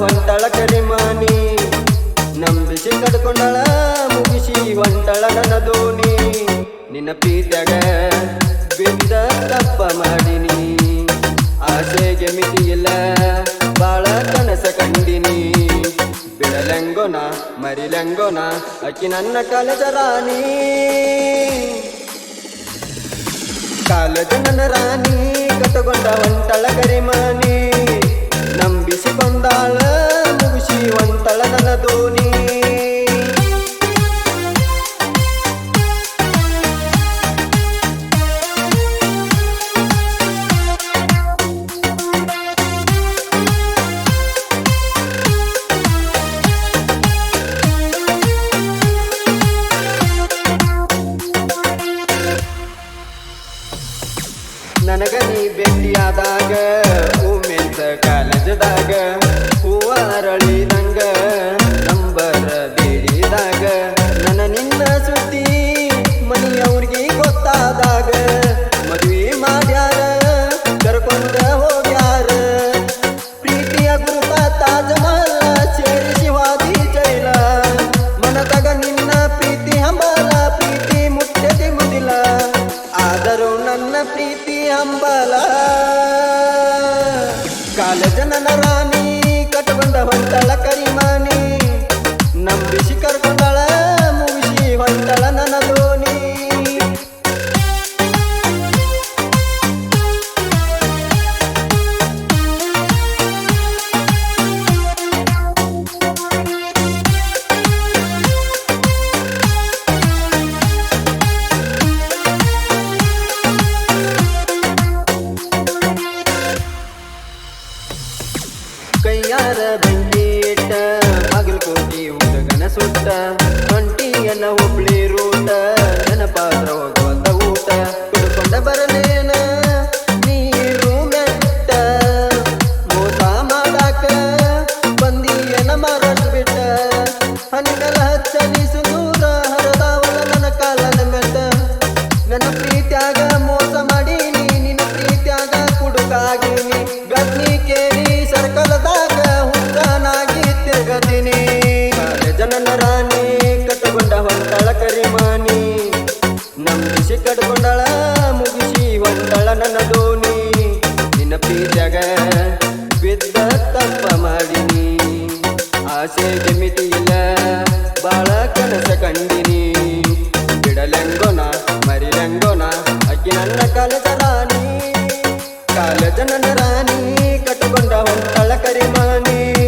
ಹೊಂಟಳ ಕರಿಮಾನಿ ನಂಬಿಸಿ ಕಡ್ಕೊಂಡಳ ಮುಗಿಸಿ ಹೊಂಟಳ ನನ್ನ ದೋಣಿ. ನಿನ್ನ ಪ್ರೀತ್ಯಾಗ ಬಿದ್ದ ತಪ್ಪ ಮಾಡಿನಿ. ಆಸೆಗೆ ಮಿತಿಯಿಲ್ಲ, ಬಾಳ ಕನಸ ಕಂಡಿನಿ. ಬಿಡಲಂಗೋನ, ಮರಿಲಂಗೋನ, ಅಕ್ಕಿ ನನ್ನ ಕಾಲದ ರಾಣಿ. ಕಾಲದ ನನ್ನ ರಾಣಿ ಕಟ್ಟಗೊಂಡ ಒಂಟಳ ಕರಿಮಾನಿ ನನಗ ನೀ ಭೇಟಿಯಾದಾಗ ಉಮೆನ್ಸ ಕಾಲೇಜದಾಗ ಹೂವ ಅರಳಿದಂಗ ನಂಬರ ಬೇಡಿದಾಗ ನನ್ನ ನಿನ್ನ ಸುದ್ದಿ ಮನೆಯವ್ರಿಗೆ ಗೊತ್ತಾದಾಗ, ಮದುವೆ ಮಾಡ್ಯಾರ, ಕರ್ಕೊಂಡ ಹೋಗ್ಯಾರ. ಪ್ರೀತಿಯ ಗುರುಪ ತಾಜ್ ಮಹಲ್ ಸೇರಿ ಶಿವಾಜಿ ಜೈಲ, ಮನದಾಗ ನಿನ್ನ ಪ್ರೀತಿ ಹಂಬಲ, ಪ್ರೀತಿ ಮುಟ್ಟದೆ ಮುದಿಲ. ಆದರೂ ನನ್ನ ಪ್ರೀತಿ ಹಂಬಲ ಕಾಲಜನನ ರಾಣಿ ಕಟ್ಟಬಂದ ಹೊಂದಳ ಕರಿಮಾನಿ. ನಂಬಿಸಿ ಕರ್ಕೊಂಡಳ சுட்ட ಕಟ್ಕೊಂಡಳ ಮುಗಿಸಿ ಒಂದಳ ನನ್ನ ದೋಣಿ. ನಿನ್ನ ಪ್ರೀತಿಯಾಗ ಬಿದ್ದ ತಪ್ಪ ಮಾಡಿನಿ. ಆಸೆಗೆ ಮಿತಿ ಇಲ್ಲ ಬಾಳ ಕನಸ ಕಂಡಿನಿ. ಬಿಡಲೆಂಗೋನ, ಮರಿಲೆಂಗೋನ, ಅಕ್ಕಿ ನನ್ನ ಕಾಲದ ರಾಣಿ. ಕಾಲದ ನನ್ನ ರಾಣಿ ಕಟ್ಕೊಂಡ ಒಂದಳ ಕರಿಮಾನಿ.